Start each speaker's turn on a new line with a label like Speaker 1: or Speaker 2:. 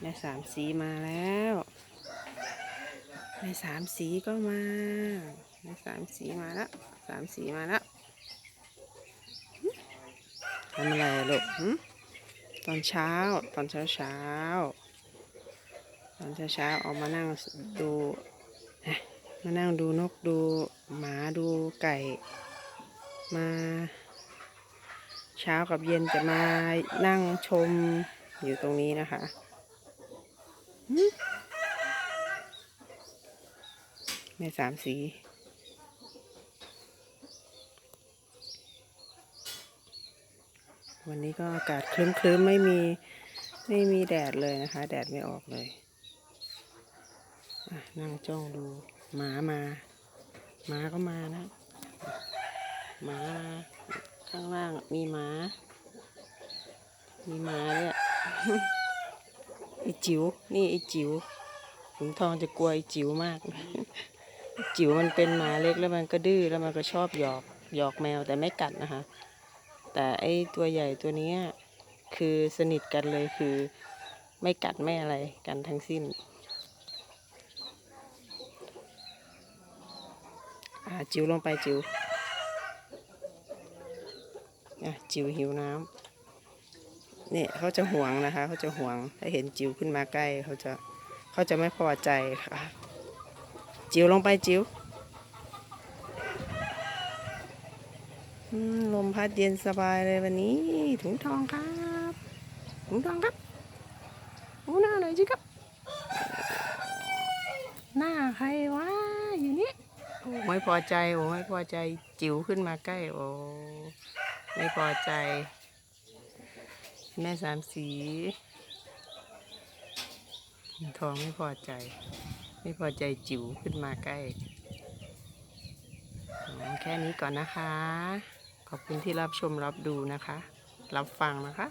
Speaker 1: แม่สามสีมาแล้วแม่สามสีก็มาแม่สามสีมาแล้วสามสีมาแล้วทำอะไรลูกตอนเช้าตอนเช้าเช้าตอนเช้าเช้าออกมานั่งดูมานั่งดูนกดูหมาดูไก่ มาเช้ากับเย็นจะมานั่งชมอยู่ตรงนี้นะคะ หึแม่สามสีวันนี้ก็อากาศครึ้มๆไม่มีไม่มีแดดเลยนะคะ แดดไม่ออกเลยนั่งจ้องดูหมามาหมาก็มานะหมาข้างล่างมีหมา มีหมาด้วย อจิ๋วนี่ไอจิ๋วขุนทองจะกลัวไอจิ๋วมาก จิ๋วมันเป็นหมาเล็กแล้วมันก็ดื้อแล้วมันก็ชอบหยอกหยอกแมวแต่ไม่กัดนะคะ แต่ไอตัวใหญ่ตัวนี้คือสนิทกันเลยคือไม่กัดไม่อะไรกันทั้งสิ้นจิ๋วลงไปจิ๋วจิ๋วหิวน้ำ นี่ยเขาจะห่วงนะคะ เขาจะห่วง ถ้าเห็นจิ๋วขึ้นมาใกล้ เขาจะเขาจะไม่พอใจค่ะ จิ๋วลงไปจิ๋วลมพัดเย็นสบายเลยวันนี้ ถุงทองครับ ถุงทองครับหน้าหน่อยจิครับ หน้าใครวะอยู่นี่โอ้ไม่พอใจโอ้ไม่พอใจจิ๋วขึ้นมาใกล้โอ้ไม่พอใจ แม่สามสีทองไม่พอใจ ไม่พอใจจิ๋วขึ้นมาใกล้ แค่นี้ก่อนนะคะ ขอบคุณที่รับชมรับดูนะคะ รับฟังนะคะ